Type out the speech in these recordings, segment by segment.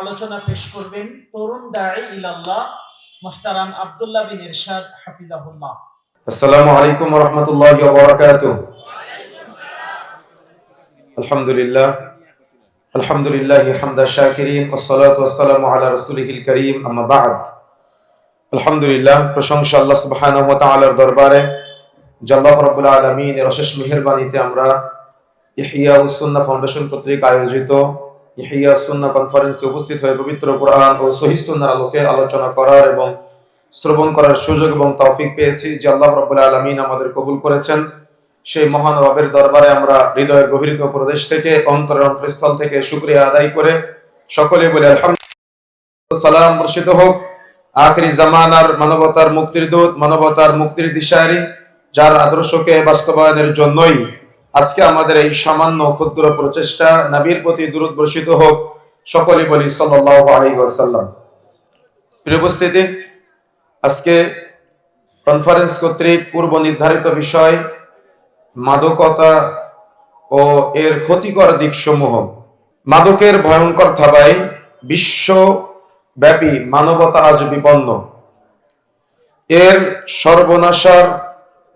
আলোচনা পেশ করবেন তরুণ দাঈ ইলাল্লাহ, মুহতারাম আব্দুল্লাহ বিন ইরশাদ হাফিজাহুল্লাহ। আসসালামু আলাইকুম রহমতুল্লাহ বারাকাত আলহামদুলিল্লাহ আলহামদুলিল্লাহ হামদা শাকিরিন ওসসালাতু ওয়াসসালামু আলা রাসূলিহিল কারীম, আম্মা বা'দ। আলহামদুলিল্লাহ, প্রশংসা আল্লাহ সুবহানাহু ওয়া তাআলার দরবারে, যে আল্লাহ রাব্বুল আলামিনের অশেষ মেহেরবানিতে আমরা ইহইয়া সুন্নাহ ফাউন্ডেশন কর্তৃক আয়োজিত ইহইয়া সুন্নাহ কনফারেন্সে উপস্থিত হয়ে পবিত্র কোরআন ও সহিহ সুন্নাহর আলোকে আলোচনা করার এবং শ্রবণ করার সুযোগ এবং তৌফিক পেয়েছি যে আল্লাহ রাব্বুল আলামিন আমাদের কবুল করেছেন। সেই মহান রবের দরবারে আমরা হৃদয়ের গভীরতম প্রদেশ থেকে, অন্তরের অন্তরস্থল থেকে শুকরিয়া আদায় করে সকলে বলে সালাম বর্ষিত হোক। আখরি জামানার মানবতার মুক্তির দূত, মানবতার মুক্তির দিশারি, যার আদর্শকে বাস্তবায়নের জন্যই আজকে আমাদের এই সামান্য ক্ষুদ্র প্রচেষ্টা নবীর প্রতি দূরত বর্ষিত হোক সকলে বলি সাল্লাল্লাহু আলাইহি ওয়াসাল্লাম। প্রিয় উপস্থিতি, আজকে কনফারেন্স কর্তৃক পূর্ব নির্ধারিত বিষয় মাদকতা ও এর ক্ষতিকর দিকসমূহ। মাদকের ভয়ঙ্কর থাবায় বিশ্বব্যাপী মানবতা আজ বিপন্ন। এর সর্বনাশার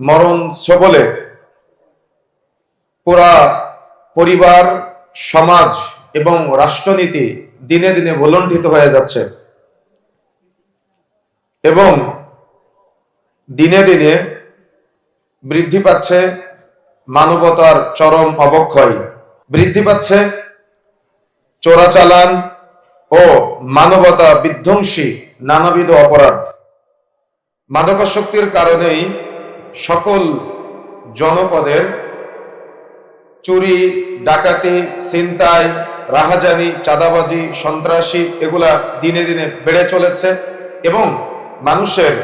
মরণ সবলে পুরা পরিবার, সমাজ এবং রাষ্ট্রনীতি দিনে দিনে ভুলণ্ঠিত হয়ে যাচ্ছে। এবং দিনে দিনে বৃদ্ধি পাচ্ছে মানবতার চরম অবক্ষয়। বৃদ্ধি পাচ্ছে চোরাচালান ও মানবতা বিধ্বংসী নানাবিধ অপরাধ। মাদকাসক্তির কারণেই সকল জনপদের চুরি, ডাকাতি, ছিনতাই, রাহাজানি, চাঁদাবাজি, সন্ত্রাসী এগুলা দিনে দিনে বেড়ে চলেছে এবং মানুষের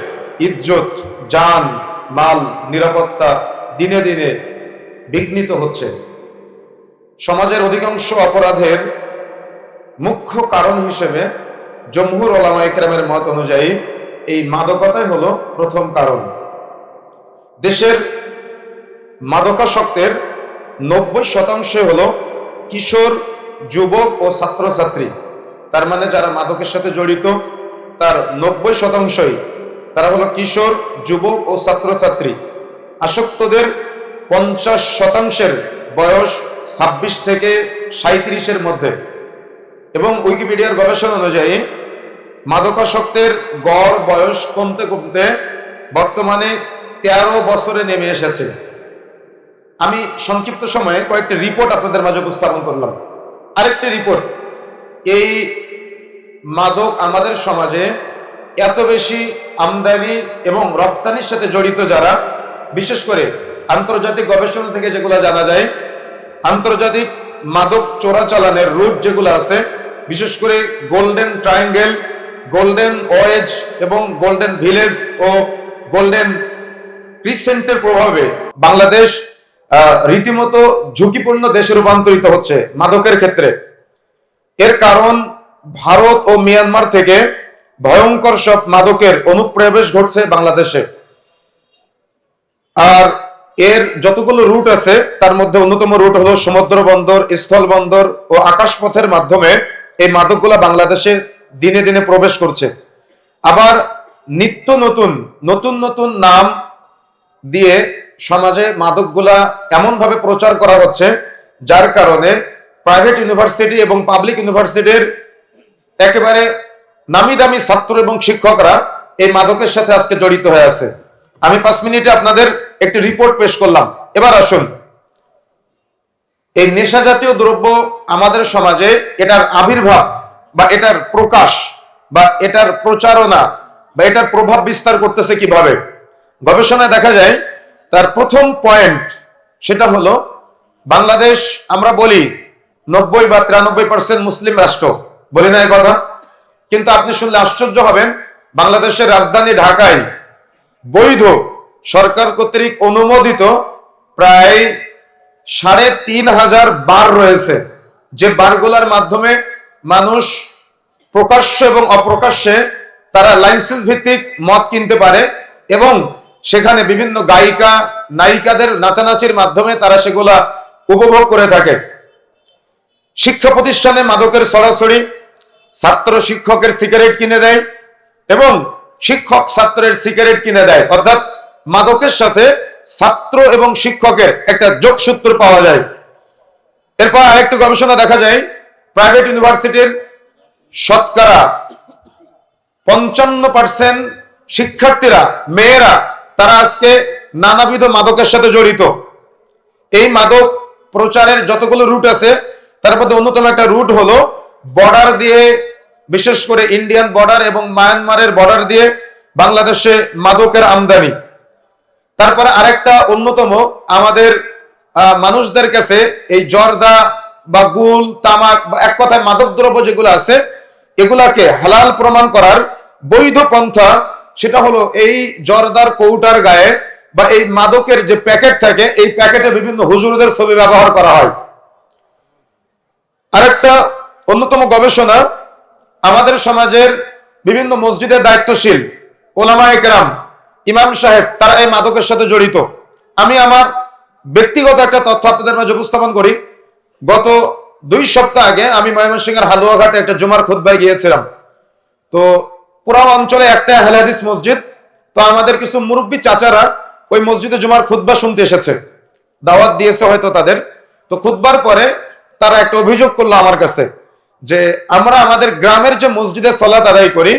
ইজ্জত, জান, মাল, নিরাপত্তা দিনে দিনে বিঘ্নিত হচ্ছে। সমাজের অধিকাংশ অপরাধের মুখ্য কারণ হিসেবে জমহুর ওলামা ইকরামের মত অনুযায়ী এই মাদকতাই হলো প্রথম কারণ। দেশের মাদকাসক্তের নব্বই শতাংশ হলো কিশোর, যুবক ও ছাত্রছাত্রী। তার মানে যারা মাদকের সাথে জড়িত, তার নব্বই শতাংশই তারা হলো কিশোর, যুবক ও ছাত্রছাত্রী। আসক্তদের পঞ্চাশ শতাংশের বয়স ছাব্বিশ থেকে সাঁত্রিশের মধ্যে। এবং উইকিপিডিয়ার গবেষণা অনুযায়ী মাদকাসক্তের গড় বয়স কমতে কমতে বর্তমানে তেরো বছরে নেমে এসেছে। আমি সংক্ষিপ্ত সময়ে কয়েকটি রিপোর্ট আপনাদের মাঝে উপস্থাপন করলাম। আরেকটি রিপোর্ট এই মাদক আমাদের সমাজে এত বেশি আমদানি এবং রফতানির সাথে জড়িত যারা, বিশেষ করে আন্তর্জাতিক গবেষণা থেকে যেগুলো জানা যায়, আন্তর্জাতিক মাদক চোরাচালানের রুট যেগুলো আছে, বিশেষ করে গোল্ডেন ট্রায়াঙ্গেল গোল্ডেন ওয়েজ এবং গোল্ডেন ভিলেজ ও গোল্ডেন ক্রিসেন্টের প্রভাবে বাংলাদেশ রীতিমতো ঝুঁকিপূর্ণ দেশে রূপান্তরিত হচ্ছে মাদকের ক্ষেত্রে। এর কারণ ভারত ও মিয়ানমার থেকে ভয়ঙ্কর সব মাদকের অনুপ্রবেশ ঘটছে বাংলাদেশে। আর এর যতগুলো রুট আছে, তার মধ্যে অন্যতম রুট হলো সমুদ্র বন্দর, স্থল বন্দর ও আকাশপথের মাধ্যমে এই মাদকগুলা বাংলাদেশে দিনে দিনে প্রবেশ করছে। আবার নিত্য নতুন নতুন নতুন নাম দিয়ে সমাজে মাদকগুলা এমনভাবে প্রচার করা হচ্ছে, যার কারণে প্রাইভেট ইউনিভার্সিটি এবং পাবলিক ইউনিভার্সিটির একেবারে নামি দামি ছাত্র এবং শিক্ষকরা এই মাদকের সাথে আজকে জড়িত হয়ে আছে। আমি পাঁচ মিনিটে আপনাদের একটি রিপোর্ট পেশ করলাম। এবার আসুন। এই নেশা জাতীয় দ্রব্য আমাদের সমাজে এটার আবির্ভাব বা এটার প্রকাশ বা এটার প্রচারণা বা এটার প্রভাব বিস্তার করতেছে কীভাবে? গবেষণায় দেখা যায় তার প্রথম পয়েন্ট সেটা হলো, বাংলাদেশ, আমরা বলি নব্বই বা তিরানব্বই পার্সেন্ট মুসলিম রাষ্ট্র। বলি না কথা? কিন্তু আপনি শুনলে আশ্চর্য হবেন, বাংলাদেশের রাজধানী ঢাকায় বৈধ সরকার কর্তৃক অনুমোদিত প্রায় সাড়ে তিন হাজার বার রয়েছে। যে বারগুলার মাধ্যমে মানুষ প্রকাশ্য এবং অপ্রকাশ্যে তারা লাইসেন্স ভিত্তিক মদ কিনতে পারে এবং সেখানে বিভিন্ন গায়িকা, নায়িকাদের নাচানাচির মাধ্যমে তারা সেগুলা উপভোগ করে থাকে। শিক্ষা প্রতিষ্ঠানে মাদকের সরাসরি ছাত্র শিক্ষকের সিগারেট কিনে দেয় এবং শিক্ষক ছাত্রের সিগারেট কিনে দেয়। অর্থাৎ মাদকের সাথে ছাত্র এবং শিক্ষকের একটা যোগসূত্র পাওয়া যায়। এরপর আরেকটু গবেষণা দেখা যায়, প্রাইভেট ইউনিভার্সিটির শতকরা পঞ্চান্ন পার্সেন্ট শিক্ষার্থীরা, মেয়েরা তারা আজকে নানাবিধ মাদকের সাথে জড়িত। এই মাদক প্রচারের যতগুলো রুট আছে, তার মধ্যে অন্যতম একটা রুট হলো বর্ডার দিয়ে, বিশেষ করে ইন্ডিয়ান বর্ডার এবং মায়ানমারের বর্ডার দিয়ে বাংলাদেশে মাদকের আমদানি। তারপরে আরেকটা অন্যতম আমাদের মানুষদের কাছে এই জর্দা বা গুল, তামাক বা এক কথায় মাদক দ্রব্য যেগুলো আছে, এগুলাকে হালাল প্রমাণ করার বৈধ পন্থা সেটা হলো এই জর্দার কৌটার গায়ে বা এই মাদকের যে প্যাকেট থাকে, এই প্যাকেটে বিভিন্ন হুজুরদের ছবি ব্যবহার করা হয়। আরেকটা অন্যতম গবেষণা, আমাদের সমাজের বিভিন্ন মসজিদের দায়িত্বশীল ওলামা একরাম, ইমাম সাহেব, তারা এই মাদকের সাথে জড়িত। আমি আমার ব্যক্তিগত একটা তথ্য আপনাদের মাঝে উপস্থাপন করি। গত দুই সপ্তাহ আগে আমি ময়মনসিংহের হালুয়াঘাটে একটা জুমার খুদ্ায় গিয়েছিলাম। তো পুরো অঞ্চলে একটা হেলাদিস মসজিদ। তো আমাদের কিছু মুরব্বী চাচারা ওই মসজিদে জুমার খুদ্া শুনতে এসেছে। দাওয়াত দিয়েছে হয়তো তাদের। তো খুদ্বার পরে তারা একটা অভিযোগ করল আমার কাছে যে আমরা আমাদের গ্রামের যে মসজিদে সলাত আদায় করি,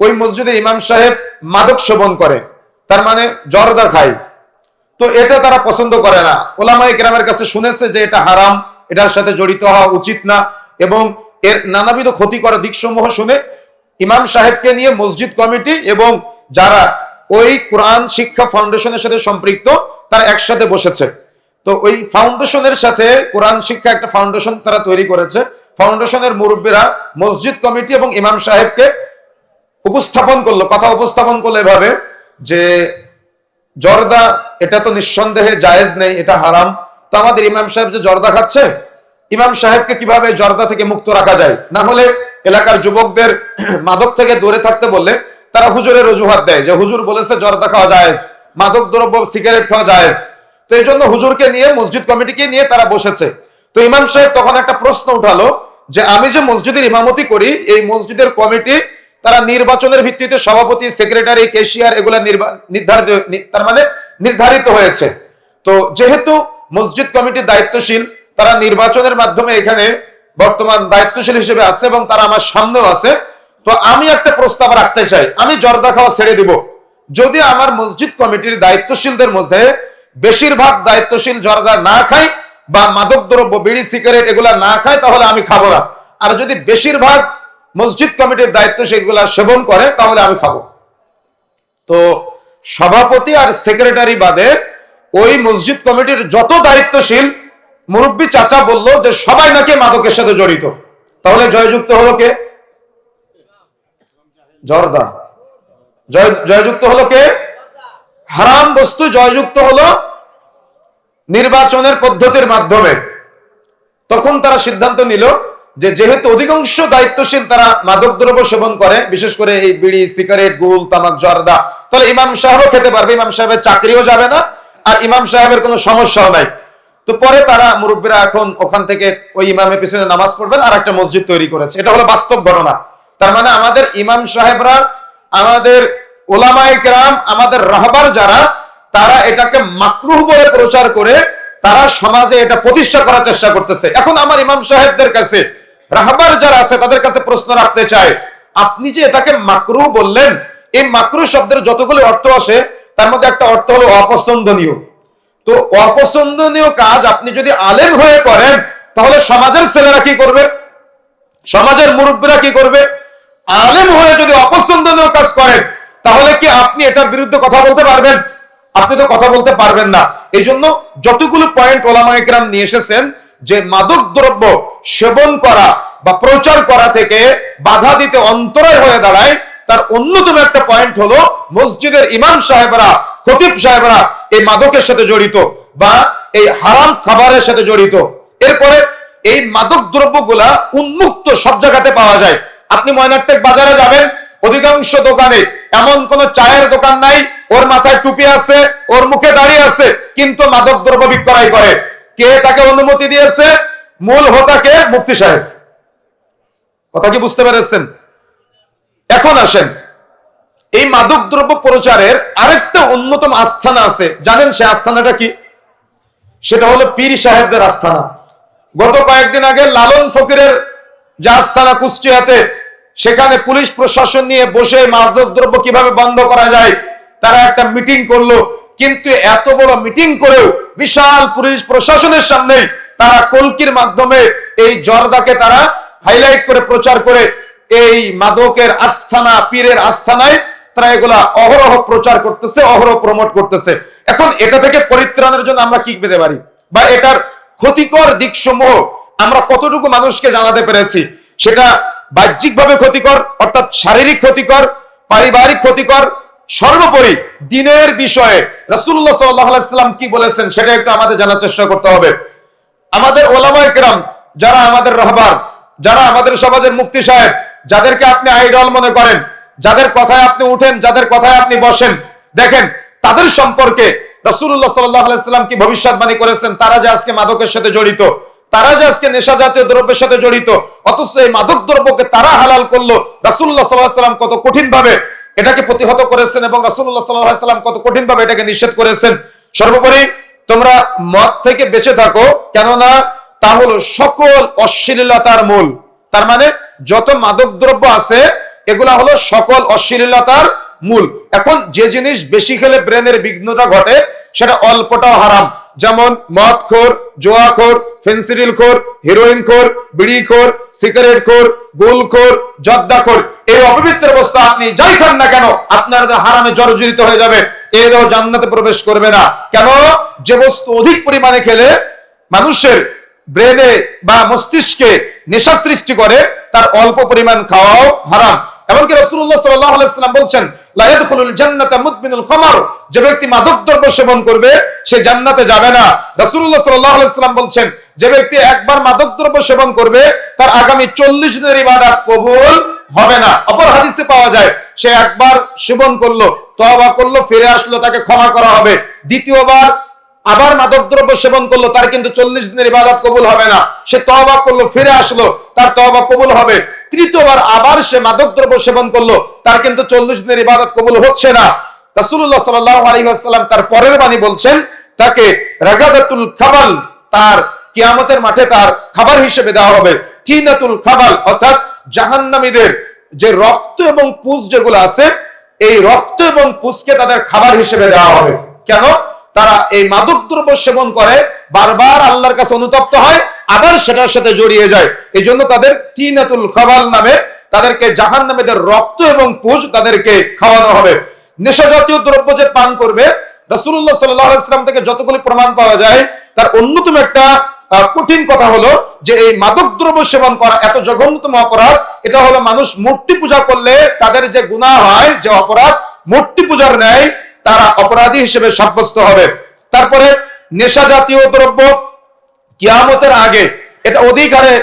ওই মসজিদের ইমাম সাহেব মাদক সেবন করে। তার মানে জর্দা খায়। তো এটা তারা পছন্দ করে না। ওলামাই গ্রামের কাছে শুনেছে যে এটা হারাম, এটার সাথে জড়িত হওয়া উচিত না। এবং এর নানাবিধ ক্ষতিকর দিকসমূহ শুনে ইমাম সাহেবকে নিয়ে মসজিদ কমিটি এবং যারা ওই কোরআন শিক্ষা ফাউন্ডেশনের সাথে সম্পৃক্ত, তারা একসাথে বসেছে। তো ওই ফাউন্ডেশনের সাথে কোরআন শিক্ষা একটা ফাউন্ডেশন তারা তৈরি করেছে। ফাউন্ডেশনের মুরব্বীরা মসজিদ কমিটি এবং ইমাম সাহেবকে উপস্থাপন করল, কথা উপস্থাপন করল এভাবে যে, জর্দা, এটা তো নিঃসন্দেহে জায়েজ নেই, এটা হারাম। তো আমাদের ইমাম সাহেব যে জর্দা খাচ্ছে, ইমাম সাহেবকে কীভাবে জর্দা থেকে মুক্ত রাখা যায়? না হলে এলাকার যুবকদের মাদক থেকে দূরে থাকতে বললে তারা হুজুরের অজুহাত দেয় যে হুজুর বলেছে জর্দা খাওয়া জায়েজ, মাদক দ্রব্য, সিগারেট খাওয়া জায়েজ। তো এই জন্য হুজুরকে নিয়ে, মসজিদ কমিটিকে নিয়ে তারা বসেছে। তো ইমাম সাহেব তখন একটা প্রশ্ন উঠালো যে আমি যে মসজিদের ইমামতি করি, এই মসজিদের কমিটি তারা নির্বাচনের ভিত্তিতে সভাপতি, সেক্রেটারি, কেশিয়ার এগুলা নির্ধারিত তার মানে নির্ধারিত হয়েছে। তো যেহেতু মসজিদ কমিটির দায়িত্বশীল, তারা নির্বাচনের মাধ্যমে এখানে বর্তমান দায়িত্বশীল হিসেবে আছে এবং তারা আমার সামনেও আছে। তো আমি একটা প্রস্তাব রাখতে চাই। আমি জর্দা খাওয়া ছেড়ে দিব। যদি আমার মসজিদ কমিটির দায়িত্বশীলদের মধ্যে বেশিরভাগ দায়িত্বশীল জর্দা না খায় বা মাদক দ্রব্য বিড়ি, সিগারেট এগুলা না খায়, তাহলে আমি খাব না। আর যদি বেশিরভাগ মসজিদ কমিটির দায়িত্ব সেগুলা সেবন করে, তাহলে আমি খাব। তো সভাপতি আর সেক্রেটারি বাদে ওই মসজিদ কমিটির যত দায়িত্বশীল মুরব্বী চাচা বলল যে সবাই নাকি মাদকের সাথে জড়িত। তাহলে জয়যুক্ত হলো কে? জর্দা। জয়, জয়যুক্ত হলো কে? হারাম বস্তু জয়যুক্ত হলো নির্বাচনের পদ্ধতির মাধ্যমে। তখন তারা সিদ্ধান্ত নিল যে যেহেতু অধিকাংশ দায়িত্বশীল তারা মাদক দ্রব্য সেবন করে, বিশেষ করে এই বিড়ি, সিগারেট, গুল, তামাক, জর্দা, তাহলে ইমাম সাহেবও খেতে পারবে, ইমাম সাহেবের চাকরিও যাবে না, আর ইমাম সাহেবের কোনো সমস্যাও নাই। তো পরে তারা মুরব্বীরা এখন ওখান থেকে ওই ইমামের পিছনে নামাজ পড়বেন আর একটা মসজিদ তৈরি করেছে। এটা হলো বাস্তব ঘটনা তার মানে আমাদের ইমাম সাহেবরা, আমাদের ওলামায়ে আমাদের রাহবার যারা, তারা এটাকে মাকরুহ বলে প্রচার করে তারা সমাজে এটা প্রতিষ্ঠা করার চেষ্টা করতেছে। এখন আমার ইমাম সাহেবদের কাছে, রাহবার যারা আছে, তাদের কাছে প্রশ্ন রাখতে চাই। আপনি যে এটাকে মাকরুহ বললেন, এই মাকরু শব্দের যতগুলো অর্থ আসে, তার মধ্যে একটা অর্থ হলো অপছন্দনীয়। তো অপছন্দনীয় কাজ আপনি যদি আলেম হয়ে করেন, তাহলে সমাজের ছেলেরা কি করবে? সমাজের মুরব্বীরা কি করবে? আলেম হয়ে যদি অপছন্দনীয় কাজ করেন, তাহলে কি আপনি এটার বিরুদ্ধে কথা বলতে পারবেন? আপনি তো কথা বলতে পারবেন না। এই জন্য যতগুলো পয়েন্ট ওলামা একরাম নিয়ে এসেছেন, যে মাদক দ্রব্য সেবন করা বা প্রচার করা থেকে বাধা দিতে অন্তরায় হয়ে দাঁড়ায়, তার অন্যতম একটা পয়েন্ট হলো মসজিদের ইমাম সাহেবরা খতিব সাহেবরা এই মাদকের সাথে জড়িত বা এই হারাম খাবারের সাথে জড়িত। এরপরে এই মাদক দ্রব্যগুলা উন্মুক্ত সব জায়গাতে পাওয়া যায়। আপনি ময়নাট্টেক বাজারে যাবেন, অধিকাংশ দোকানে এমন কোন চায়ের দোকান নাই, ওর মাথায় টুপি আছে, ওর মুখে দাঁড়িয়ে আছে, কিন্তু মাদক দ্রব্য বিক্রয় করে। কে তাকে অনুমতি দিয়েছে? মূল হোতাকে মুফতি সাহেব। কথা কি বুঝতে পেরেছেন? এখন আসেন। এই মাদক দ্রব্য প্রচারের আরেকটা অন্যতম আস্থানা আছে। জানেন সে আস্থানাটা কি? সেটা হলো পীর সাহেবদের আস্থানা। গত কয়েকদিন আগে লালন ফকিরের যে আস্থানা কুষ্টিয়াতে, সেখানে পুলিশ প্রশাসন নিয়ে বসে মাদক দ্রব্য কীভাবে বন্ধ করা যায়, তারা একটা মিটিং করল। কিন্তু এত বড় মিটিং করেও বিশাল পুলিশ প্রশাসনের সামনে তারা কলকির মাধ্যমে এই জর্দাকে তারা হাইলাইট করে, প্রচার করে এই মাদকের আস্থানা, পীরের আস্থানায় তারা এগুলা অহরহ প্রচার করতেছে, অহরহ প্রমোট করতেছে। এখন এটা থেকে পরিত্রাণের জন্য আমরা কি পেতে পারি? বা এটার ক্ষতিকর দিকসমূহ আমরা কতটুকু মানুষকে জানাতে পেরেছি? সেটা বাহ্যিকভাবে ক্ষতিকর, অর্থাৎ শারীরিক ক্ষতিকর, পারিবারিক ক্ষতিকর, সর্বোপরি দিনের বিষয়ে আলাইহি সাল্লাম কি বলেছেন সেটা একটু আমাদের জানার চেষ্টা করতে হবে। আমাদের ওলামায়ে কেরাম, যারা আমাদের রহবার, যারা আমাদের সমাজের মুফতি সাহেব, যাদেরকে আপনি আইডল মনে করেন যাদের কথায় আপনি উঠেন, যাদের কথায় আপনি বসেন, দেখেন তাদের সম্পর্কে সাল্লাল্লাহু সাল্লাম কি ভবিষ্যৎবাণী করেছেন? তারা যে আজকে মাদকের সাথে জড়িত, তারা যে আজকে নেশা জাতীয় দ্রব্যের সাথে জড়িত, অথচ এই মাদক দ্রব্যকে তারা হালাল করল আলাইহি সাল্লাম কত কঠিন ভাবে এটাকে প্রতিহত করেছেন এবং আলাইহি সাল্লাম কত কঠিন ভাবে এটাকে নিষেধ করেছেন। সর্বোপরি তোমরা মদ থেকে বেঁচে থাকো, কেননা তা হলো সকল অশ্লীলতার মূল। তার মানে যত মাদক দ্রব্য আছে এগুলা হলো সকল অশ্লীলতার মূল। এখন যে জিনিস বেশি খেলে ব্রেনের বিঘ্নতা ঘটে, সেটা অল্পটাও হারাম। যেমন মদ খোর জোয়া খোর ফেন্সিডিল খোর হিরোইন খোর বিড়ি খোর সিগারেট খোর গোল খোর জর্দা খোর এই অপবিত্র বস্তু আপনি যাই খান না কেন, আপনার হারামে জর্জরিত হয়ে যাবে। এরও জান্নাতে প্রবেশ করবে না। কেন? যে বস্তু অধিক পরিমাণে খেলে মানুষের ব্রেনে বা মস্তিষ্কে নেশা সৃষ্টি করে, তার অল্প পরিমাণ খাওয়াও হারাম। এমনকি সাল্লাল্লাহু সাল্লাম বলছেন যে ব্যক্তি মাদক দ্রব্য সেবন করবে, সে জান্নাতে যাবে না। বলছেন, যে ব্যক্তি একবার মাদক দ্রব্য সেবন করবে, তার আগামী 40 দিনের ইবাদত কবুল হবে না। অপর হাদিসে পাওয়া যায়, সে একবার সেবন করল, তওবা করল, ফিরে আসলো, তাকে ক্ষমা করা হবে। দ্বিতীয়বার আবার মাদকদ্রব্য সেবন করল, তার কিন্তু চল্লিশ দিনের ইবাদত কবুল হবে না। সে তওবা করল, ফিরে আসলো, তার তওবা কবুল হবে। তৃতীয়বার আবার সে মাদকদ্রব্য সেবন করল, তার কিন্তু চল্লিশ দিনের ইবাদত কবুল হচ্ছে না। আলাইহি ওয়াসাল্লাম তার পরের বাণী বলছেন, তাকে রাগাদাতুল খাবাল, তার কিয়ামতের মাঠে তার খাবার হিসেবে দেওয়া হবে। চিনাতুল খাবাল, অর্থাৎ জাহান্নামীদের যে রক্ত এবং পুষ যেগুলো আছে, এই রক্ত এবং পুষকে তাদের খাবার হিসেবে দেওয়া হবে। কেন? তারা এই মাদক দ্রব্য সেবন করে, বারবার আল্লাহর কাছে অনুতপ্ত হয়, আবার সেটার সাথে জড়িয়ে যায়। এই জন্য তাদের তিনাতুল খাবাল নামে তাদেরকে জাহান নামেদের রক্ত এবং পুষ তাদেরকে খাওয়ানো হবে। নেশা জাতীয় দ্রব্য যে পান করবে আলাইহি সাল্লাম থেকে যতগুলি প্রমাণ পাওয়া যায়, তার অন্যতম একটা কঠিন কথা হলো যে এই মাদক দ্রব্য সেবন করা এত জঘন্যতম অপরাধ, এটা হলো মানুষ মূর্তি পূজা করলে তাদের যে গুনাহ হয়, যে অপরাধ, মূর্তি পূজার ন্যায় তারা অপরাধী হিসেবে সাব্যস্ত হবে। তারপরে নেশা জাতীয় দ্রব্য কিয়ামতের আগে এটা অধিকারে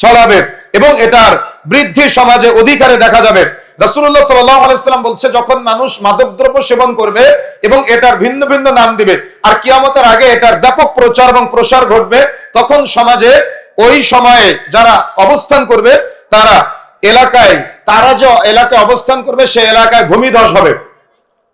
ছড়াবে এবং এটার বৃদ্ধি সমাজে অধিকারে দেখা যাবে। আলাইহি সাল্লাম বলছে, যখন মানুষ মাদকদ্রব্য সেবন করবে এবং এটার ভিন্ন ভিন্ন নাম দিবে আর কিয়ামতের আগে এটার ব্যাপক প্রচার এবং প্রসার ঘটবে, তখন সমাজে ওই সময়ে যারা অবস্থান করবে, তারা এলাকায়, তারা যে এলাকায় অবস্থান করবে সেই এলাকায় ভূমিধস হবে।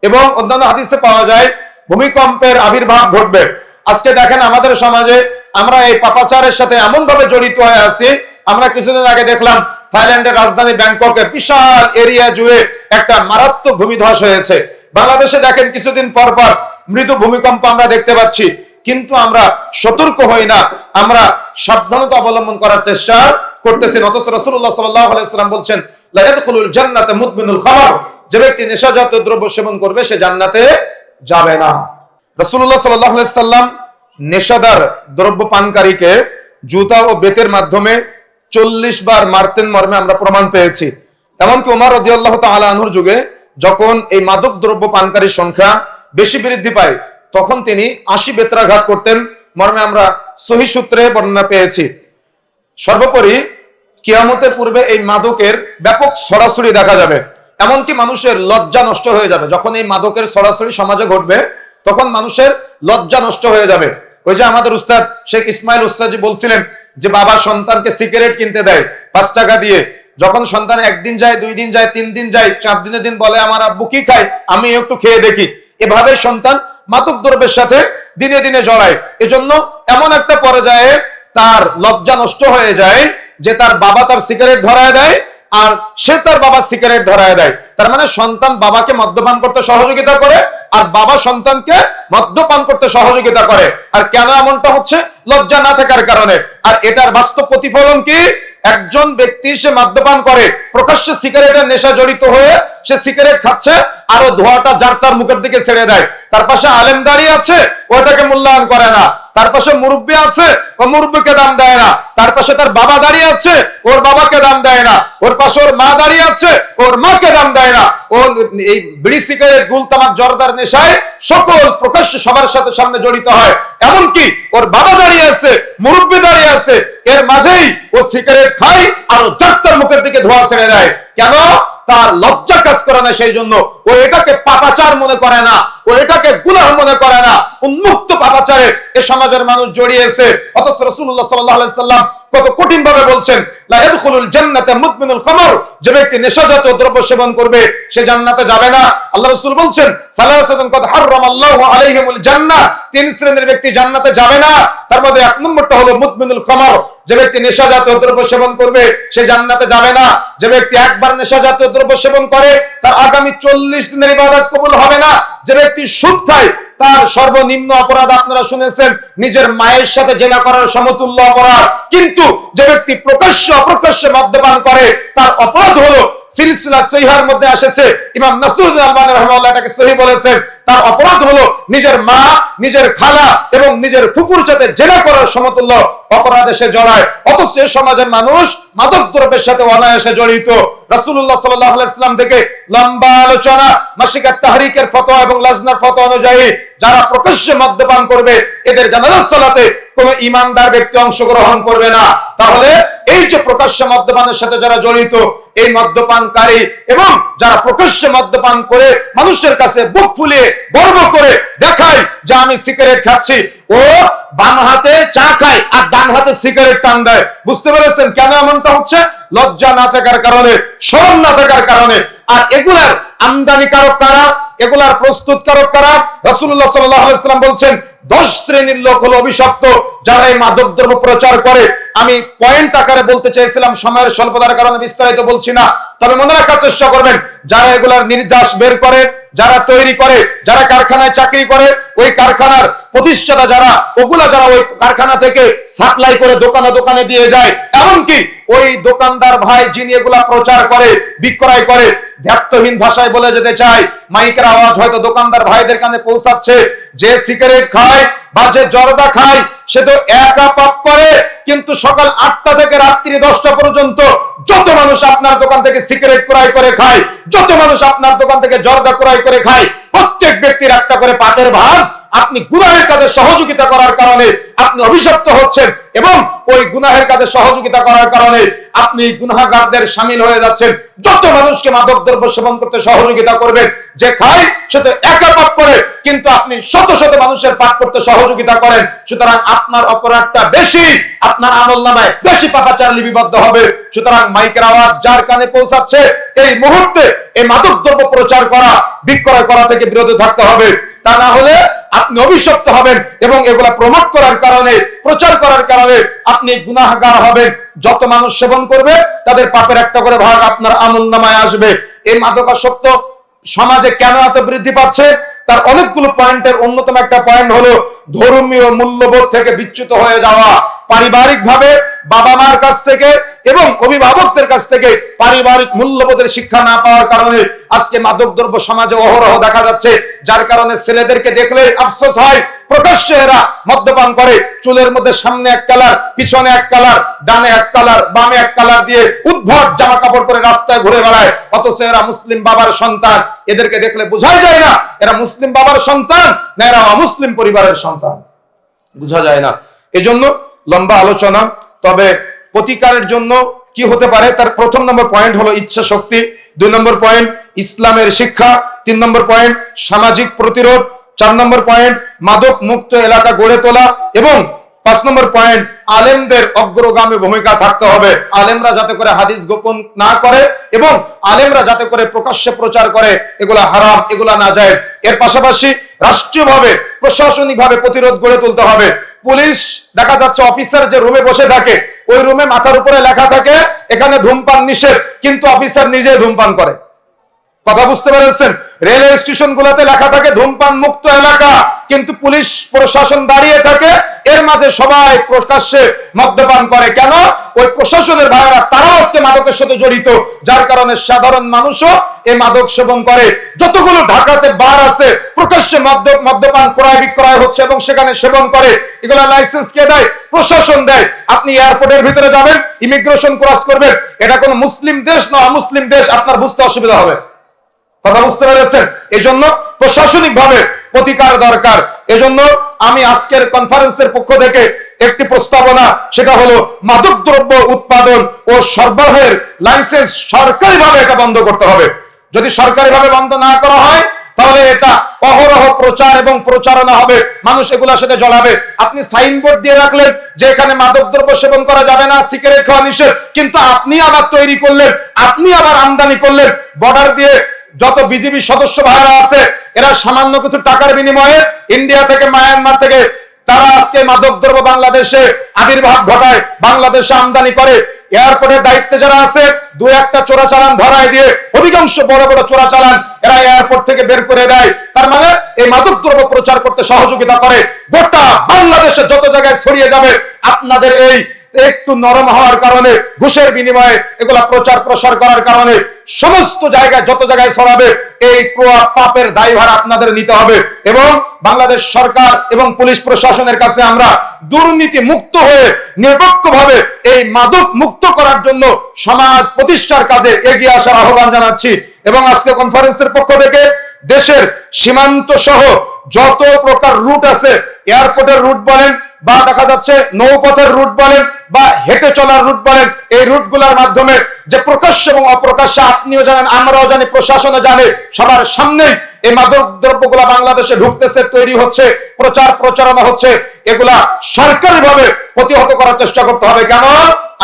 এবং অন্যান্য হাদিসে পাওয়া যায়, ভূমিকম্পের আবির্ভাব ঘটবে। আজকে দেখেন আমাদের সমাজে আমরা এই পাপাচারের সাথে এমন ভাবে জড়িত হয়ে আছি, আমরা কিছুদিন আগে দেখলাম থাইল্যান্ডের রাজধানী ব্যাংককে বিশাল এরিয়া জুড়ে একটা মারাত্মক ভূমিধস হয়েছে। বাংলাদেশে দেখেন কিছুদিন পর পর মৃদু ভূমিকম্প আমরা দেখতে পাচ্ছি, কিন্তু আমরা সতর্ক হই না, আমরা সাবধানতা অবলম্বন করার চেষ্টা করতেছি। অথচ আলাইহি সাল্লাম বলছেন, লা ইয়াদখুলুল জান্নাতা মুদমিনুল খামার। যে ব্যক্তি নেশাজাত দ্রব্য সেবন করবে, সে জান্নাতে যাবে না। সাল্লাল্লাহু সাল্লাম নেশাদার দ্রব্য পানকারীকে জুতা ও বেতের মাধ্যমে চল্লিশ বার মারতেন মর্মে আমরা প্রমাণ পেয়েছি। এমনকি ওমর রাদিয়াল্লাহু তাআলা আনহুর যুগে যখন এই মাদক দ্রব্য পানকারীর সংখ্যা বেশি বৃদ্ধি পায়, তখন তিনি আশি বেত্রাঘাত করতেন মর্মে আমরা সহি সূত্রে বর্ণনা পেয়েছি। সর্বোপরি কিয়ামতের পূর্বে এই মাদকের ব্যাপক সরাসরি দেখা যাবে। এমনকি মানুষের লজ্জা নষ্ট হয়ে যাবে। যখন এই মাদকের সরাসরি সমাজে ঘটবে, তখন মানুষের লজ্জা নষ্ট হয়ে যাবে। ওই যে আমাদের উস্তাদ শেখ ইসমাইল উস্তাদজি বলছিলেন যে, বাবা সন্তানকে সিগারেট কিনতে দেয় পাঁচ টাকা দিয়ে। যখন সন্তান একদিন যায়, দুই দিন যায়, তিন দিন যায়, চার দিনের দিন বলে, আমার আব্বু কি খায়? আমি একটু খেয়ে দেখি। এভাবে সন্তান মাদক দ্রব্যের সাথে দিনে দিনে জড়ায়। এজন্য এমন একটা পর্যায়ে তার লজ্জা নষ্ট হয়ে যায় যে, তার বাবা তার সিগারেট ধরায় দেয় আর সে তার বাবা সিগারেট ধরায় দেয়। তার মানে সন্তান বাবাকে মদ্যপান করতে সহযোগিতা করে আর বাবা সন্তানকে মদ্যপান করতে সহযোগিতা করে। আর কেন এমনটা হচ্ছে? লজ্জা না থাকার কারণে। আর এটার বাস্তব প্রতিফলন কি? একজন ব্যক্তি সে মদ্যপান করে, প্রকাশ্যে সিগারেটের নেশা জড়িত হয়ে সে সিগারেট খাচ্ছে, আরও ধোয়াটা যার তার মুখের দিকে ছেড়ে দেয়। তার পাশে আলেম দাঁড়িয়ে আছে ওটাকে মূল্যায়ন করে না। তার পাশে মুরব্বী আছে, ও মুরব্বীকে দাম দেয় না। তার পাশে তার বাবা দাঁড়িয়ে আছে, ওর বাবাকে দাম দেয় না। ওর পাশে ওর মা দাঁড়িয়ে আছে, ওর মাকে দাম দেয় না। ও এই বিড়ি সিগারেট গুল তামাক জর্দার নেশায় সকল প্রকাশ্য সবার সাথে সামনে জড়িত হয়। এমনকি ওর বাবা দাঁড়িয়ে আছে, মুরব্বী দাঁড়িয়ে আছে, এর মাঝেই ও সিগারেট খায় আর ও মুখের দিকে ধোয়া ছেড়ে দেয়। কেন? তার লজ্জা কাজ করে না সেই জন্য ও এটাকে পাপাচার মনে করে না, ও এটাকে গুনাহ মনে করে না। উন্মুক্ত পাপাচারে এ সমাজের মানুষ জড়িয়েছে অথচ রসুল্লাহ সাল্লাহ সাল্লাম কত কঠিন ভাবে বলছেন যে ব্যক্তি নেশাজাতীয় দ্রব্য সেবন করবে, সে জান্নাতে যাবে না। আল্লাহ রাসূল বলছেন তিন শ্রেণির ব্যক্তি জান্নাতে যাবে না। তার মধ্যে এক নম্বরটা হলো মুদমিনুল খামর, যে ব্যক্তি নেশাজাতীয় দ্রব্য সেবন করবে, সে জান্নাতে যাবে না। যে ব্যক্তি একবার নেশাজাতীয় দ্রব্য সেবন করে, তার আগামী চল্লিশ দিনের ইবাদত কবুল হবে না। যে ব্যক্তি সুদ খায় তার সর্বনিম্ন অপরাধ আপনারা শুনেছেন, নিজের মায়ের সাথে জেনা করার সমতুল্য অপরাধ। কিন্তু যে ব্যক্তি প্রকাশ্য অপ্রকাশ্যে মদ্যপান করে, তার অপরাধ হলো সহিহার মধ্যে এসেছে ইমাম এটাকে সহি বলেছেন। তার অপরাধ হলো নিজের মা, নিজের খালা এবং নিজের ফুফুর সাথে করার সমতুল্য অপরাধে সে জড়ায়। অথচ এ সমাজের মানুষ মাদক দ্রব্যের সাথে অনায়াসে জড়িত। রাসূলুল্লাহ সাল্লাল্লাহু আলাইহি থেকে লম্বা আলোচনা, মাসিকাত তাহরিকের ফতোয়া এবং লাজনার ফতোয়া অনুযায়ী যারা প্রকাশ্যে মদ্যপান করবে, এদের জানাজার সালাতে কোন ইমানদার ব্যক্তি অংশগ্রহণ করবে না। তাহলে এই যে প্রকাশ্যে মদ্যপানের সাথে যারা জড়িত, এই মদ্যপানকারী এবং যারা প্রকাশ্যে মদ্যপান করে মানুষের কাছে বুক ফুলিয়ে গর্ব করে দেখায় যে আমি সিগারেট খাচ্ছি, ও বাম হাতে চা খায় আর ডান হাতে সিগারেট টান দেয়। বুঝতে পেরেছেন কেন এমনটা হচ্ছে? লজ্জা না থাকার কারণে, শরম না থাকার কারণে। আর এগুলার আমদানিকারক কারা? এগুলার প্রস্তুতকারক কারা? রাসূলুল্লাহ সাল্লাল্লাহু আলাইহি সাল্লাম বলছেন, দশ শ্রেণির লোক হলো অভিশপ্ত, যারা এই মাদক দ্রব্য প্রচার করে। আমি পয়েন্ট আকারে বলতে চাইছিলাম, সময়ের স্বল্পতার কারণে বিস্তারিত বলছি না। তবে মনে রাখার চেষ্টা করবেন, যারা এগুলার নির্যাস বের করে যারা তৈরি করে, যারা কারখানায় চাকরি করে, ওই কারখানার প্রতিষ্ঠাতা যারা, ওগুলা যারা ওই কারখানা থেকে সাপ্লাই করে দোকানে দোকানে দিয়ে যায়, এমনকি ওই দোকানদার ভাই যিনি এগুলা প্রচার করে, বিক্রয় করে ধ্যাপ্তহীন ভাষায় বলে যেতে চাই মাইকের আওয়াজ হয়তো দোকানদার ভাইদের কানে পৌঁছাচ্ছে, যে সিগারেট খায় বা যে জর্দা খায় সে তো একা পাপ করে, কিন্তু সকাল আটটা থেকে রাত্রি দশটা পর্যন্ত যত মানুষ আপনার দোকান থেকে সিগারেট ক্রয় করে খায়, যত মানুষ আপনার দোকান থেকে জর্দা ক্রয় করে খায়, প্রত্যেক ব্যক্তির একটা করে পাটের ভাগ আপনি গুনাহের কাজে সহযোগিতা করার কারণে আপনি অভিশপ্ত হচ্ছেন এবং ওই গুনাহের কাজে সহযোগিতা করার কারণে আপনি গুনাহগারদের সামিল হয়ে যাচ্ছেন। যত মানুষকে মাদক, দ্রব্য সেবন করতে সহযোগিতা করবেন, যে খায় সে তো একা পাপ করে, কিন্তু আপনি শত শত মানুষের পাপ করতে সহযোগিতা করেন। সুতরাং আপনার অপরাধটা বেশি, আপনার আমল নামায় বেশি পাপাচার লিপিবদ্ধ হবে। সুতরাং মাইকের আওয়াজ যার কানে পৌঁছাচ্ছে, এই মুহূর্তে এই মাদক, দ্রব্য প্রচার করা, বিক্রয় করা থেকে বিরত থাকতে হবে। তা না হলে আপনি অভিশপ্ত হবেন এবং এগুলা প্রমোট করার কারণে, প্রচার করার কারণে আপনি গুনাহগার হবেন। যত মানুষ সেবন করবে, তাদের পাপের একটা করে ভাগ আপনার আমল নামায় আসবে। এই মাদকাসক্ত সমাজে কেন এত বৃদ্ধি পাচ্ছে? তার অনেকগুলো পয়েন্টের অন্যতম একটা পয়েন্ট হলো ধর্মীয় মূল্যবোধ থেকে বিচ্যুত হয়ে যাওয়া। পারিবারিক ভাবে বাবা মার কাছ থেকে এবং অভিভাবকদের কাছ থেকে পারিবারিক মূল্যবোধের শিক্ষা না পাওয়ার কারণে আজকে মাদক দ্রব্য সমাজে অহরহ দেখা যাচ্ছে। যার কারণে ছেলেদেরকে দেখলে আফসোস হয়। প্রকাশ্যে এরা মদ্যপান করে। চুলের মধ্যে সামনে এক কালার, পিছনে এক কালার, ডানে এক কালার, বামে এক কালার দিয়ে উদ্ভট জামা কাপড় পরে রাস্তায় ঘুরে বেড়ায়। অথচ এরা মুসলিম বাবার সন্তান। এদেরকে দেখলে বোঝাই যায় না, এরা মুসলিম বাবার সন্তান না এরা অমুসলিম পরিবারের সন্তান। বোঝা যায় না। এজন্য লম্বা আলোচনা তবে প্রতিকারের জন্য কি হতে পারে? তার প্রথম নম্বর পয়েন্ট হলো ইচ্ছা শক্তি, দুই নম্বর পয়েন্ট ইসলামের শিক্ষা, তিন নম্বর পয়েন্ট সামাজিক প্রতিরোধ, চার নম্বর পয়েন্ট মাদক মুক্ত এলাকা গড়ে তোলা এবং পাঁচ নম্বর পয়েন্ট আলেমদের অগ্রগামী ভূমিকা থাকতে হবে। আলেমরা যাতে করে হাদিস গোপন না করে এবং আলেমরা যাতে করে প্রকাশ্যে প্রচার করে, এগুলা হারাম, এগুলা না যায় এর পাশাপাশি রাষ্ট্রীয়ভাবে, প্রশাসনিকভাবে প্রতিরোধ গড়ে তুলতে হবে। পুলিশ, দেখা যাচ্ছে অফিসার যে রুমে বসে থাকে, ওই রুমে মাথার উপরে লেখা থাকে, এখানে ধূমপান নিষেধ, কিন্তু অফিসার নিজে ধূমপান করে। কথা বুঝতে পেরেছেন? রেলওয়ে স্টেশন গুলোতে লেখা থাকে, ধূমপান মুক্ত এলাকা। কিন্তু পুলিশ, প্রশাসন দাঁড়িয়ে থাকে, এর মাঝে সবাই প্রকাশ্যে মদ্যপান করে। কেন? ওই প্রশাসনের ভাইয়েরা, তারাও আজকে মাদকের সাথে জড়িত। যার কারণে সাধারণ মানুষও এই মাদক সেবন করে। যতগুলো ঢাকাতে বার আছে, প্রকাশ্যে মদ্য, মদ্যপান ক্রয় বিক্রয় হচ্ছে এবং সেখানে সেবন করে। এগুলা লাইসেন্স কে দেয়? প্রশাসন দেয়। আপনি এয়ারপোর্টের ভিতরে যাবেন ইমিগ্রেশন ক্রস করবেন। এটা কোনো মুসলিম দেশ না মুসলিম দেশ, আপনার বুঝতে অসুবিধা হবে। কথা বুঝতে পেরেছেন? এই জন্য প্রশাসনিক ভাবে প্রতিকার দরকার। এজন্য আমি আজকের কনফারেন্সের পক্ষ থেকে একটি প্রস্তাবনা, সেটা হলো মাদক দ্রব্য উৎপাদন ও সরবরাহের লাইসেন্স সরকারিভাবে এটা বন্ধ করতে হবে। যদি সরকারিভাবে বন্ধ না করা হয়, তাহলে এটা অহরহ প্রচার এবং প্রচারণা হবে। মানুষ এগুলোর সাথে জ্বলাবে আপনি সাইনবোর্ড দিয়ে রাখলেন যে এখানে মাদক দ্রব্য সেবন করা যাবে না, সিগারেট খাওয়া নিষেধ, কিন্তু আপনি আবার তৈরি করলেন, আপনি আবার আমদানি করলেন বর্ডার দিয়ে যত বিজেপি সদস্য ভাইরা আছে, এরা সামান্য কিছু টাকার বিনিময়ে ইন্ডিয়া থেকে, মায়ানমার থেকে, তারা আজকে মাদক দ্রব্য বাংলাদেশে আবির্ভাব ঘটায়, বাংলাদেশে আমদানি করে। এয়ারপোর্টের দায়িত্বে যারা আছে, দু একটা চোরাচালান ধরায় দিয়ে, অধিকাংশ বড় বড় চোরা চালান এরা এয়ারপোর্ট থেকে বের করে দেয়। তার মানে এই মাদক দ্রব্য প্রচার করতে সহযোগিতা করে। গোটা বাংলাদেশে যত জায়গায় ছড়িয়ে যাবে, আপনাদের এই একটু নরম হওয়ার কারণে, ঘুষের বিনিময়ে এগুলা প্রচার প্রসার করার কারণে সমস্ত জায়গায়, যত জায়গায় ছড়াবে, এই প্রভাব পাপের দায়ভার আপনাদের নিতে হবে। এবং বাংলাদেশ সরকার এবং পুলিশ প্রশাসনের কাছে আমরা দুর্নীতি মুক্ত হয়ে, নিরপেক্ষভাবে এই মাদক মুক্ত করার জন্য সমাজ প্রতিষ্ঠার কাজে এগিয়ে আসার আহ্বান জানাচ্ছি। এবং আজকে কনফারেন্সের পক্ষ থেকে দেশের সীমান্ত সহ যত প্রকার রুট আছে এয়ারপোর্টের রুট বলেন বা দেখা যাচ্ছে নৌপথের রুট বলেন বা হেঁটে চলার রুট বলেন, এই রুটগুলোর মাধ্যমে যে প্রকাশ্য এবং অপ্রকাশ্যে আপনিও জানেন, আমরাও জানি, প্রশাসনও জানে, সবার সামনেই এই মাদক দ্রব্যগুলা বাংলাদেশে ঢুকতেছে, তৈরি হচ্ছে, প্রচার প্রচারণা হচ্ছে, এগুলা সরকারিভাবে প্রতিহত করার চেষ্টা করতে হবে। কেন?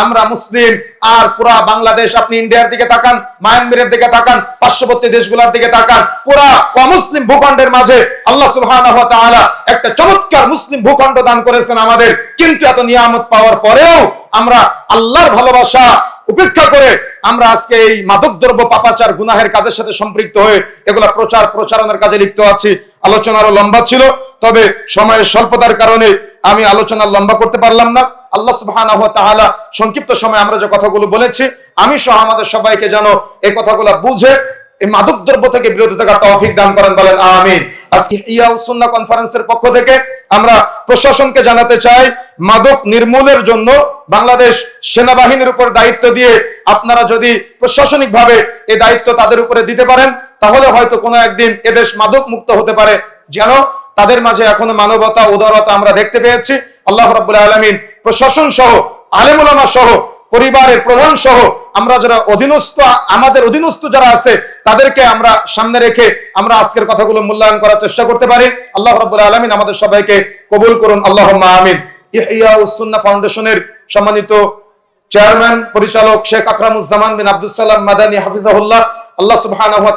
আমরা মুসলিম, আর পুরা বাংলাদেশ, আপনি ইন্ডিয়ার দিকে তাকান, মায়ানমারের দিকে তাকান, পার্শ্ববর্তী দেশগুলোর দিকে তাকান, পুরা অমুসলিম ভূখণ্ডের মাঝে আল্লাহ সুবহানাহু ওয়া একটা চমৎকার মুসলিম ভূখণ্ড দান করেছেন আমাদের। কিন্তু এত নিয়ামত পাওয়ার পরেও আমরা আল্লাহর ভালোবাসা উপেক্ষা করে আমরা আজকে এই মাদকদ্রব্য পাপাচার গুনাহের কাজের সাথে সম্পৃক্ত হয়ে এগুলা প্রচার প্রচারণার কাজে লিপ্ত আছি। আলোচনা আরও লম্বা ছিল, তবে সময়ের স্বল্পতার কারণে আমি আলোচনা লম্বা করতে পারলাম না। আল্লাহ সুবহানাহু ওয়া তাআলা সংক্ষিপ্ত সময় আমরা যে কথাগুলো বলেছি, আমি সহ আমাদের সবাইকে যেন এই কথাগুলো বুঝে, এই মাদক দ্রব্য থেকে বিরত থাকার তৌফিক দান করেন, বলেন আমিন। আজকে ইয়া সুন্নাহ কনফারেন্সের পক্ষ থেকে আমরা প্রশাসনকে জানাতে চাই, মাদক নির্মূলের জন্য বাংলাদেশ সেনাবাহিনীর উপর দায়িত্ব দিয়ে আপনারা যদি প্রশাসনিকভাবে এই দায়িত্ব তাদের উপরে দিতে পারেন, তাহলে হয়তো কোনো একদিন এদেশ মাদক মুক্ত হতে পারে। যেন তাদের মাঝে এখনও মানবতা, উদারতা আমরা দেখতে পেয়েছি। আল্লাহ রাব্বুল আলামিন প্রশাসন সহ আলেমুলামা সহ পরিবারের প্রধান সহ আমরা যারা অধীনস্থ, আমাদের অধীনস্থ যারা আছে, তাদেরকে আমরা সামনে রেখে আমরা আজকের কথাগুলো মূল্যায়ন করার চেষ্টা করতে পারি। আল্লাহ রাব্বুল আলামিন আমাদের সবাইকে কবুল করুন। আল্লাহুম্মা আমিন। ইহইয়া ফাউন্ডেশনের সম্মানিত চেয়ারম্যান, পরিচালক শেখ আকরামুজ্জামান বিন আব্দুল সালাম মাদানী হাফিজাহুল্লাহ, আল্লাহ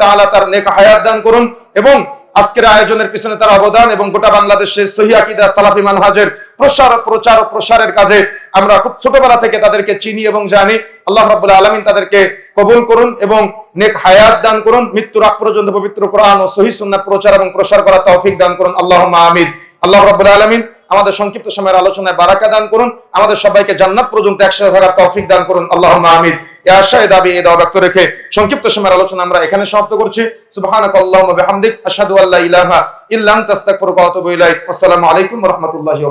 তাআলা তার নেক হায়াত দান করুন এবং আজকের আয়োজনের পিছনে তার অবদান এবং গোটা বাংলাদেশে সহি আকীদা সালাফি মানহাজের প্রসার, প্রচার ও প্রসারের কাজে আমরা খুব ছোটবেলা থেকে তাদেরকে চিনি এবং জানি। আল্লাহ রাব্বুল আলামিন তাদেরকে কবুল করুন এবং নেক হায়াত দান করুন। মৃত্যুর আগ পর্যন্ত পবিত্র কোরআন ও সহি সুন্নাহ প্রচার এবং প্রসার করার তৌফিক দান করুন। আল্লাহুম্মা আমিন। আল্লাহ রাব্বুল আলামিন আমাদের সংক্ষিপ্ত সময়ের আলোচনায় বারাকা দান করুন। আমাদের সবাইকে জান্নাত পর্যন্ত একসাথে থাকার তৌফিক দান করুন। আল্লাহুম্মা আমিন। এই দাবি এই দাওয়া ব্যক্ত রেখে সংক্ষিপ্ত সময়ের আলোচনা আমরা এখানে সমাপ্ত করছি। সুবহানাক আল্লাহুম্মা বিহামদিক, আশহাদু আল্লা ইলাহা ইল্লা আনতা আস্তাগফিরুকা ওয়া আসসালামু আলাইকুম রাহমাতুল্লাহি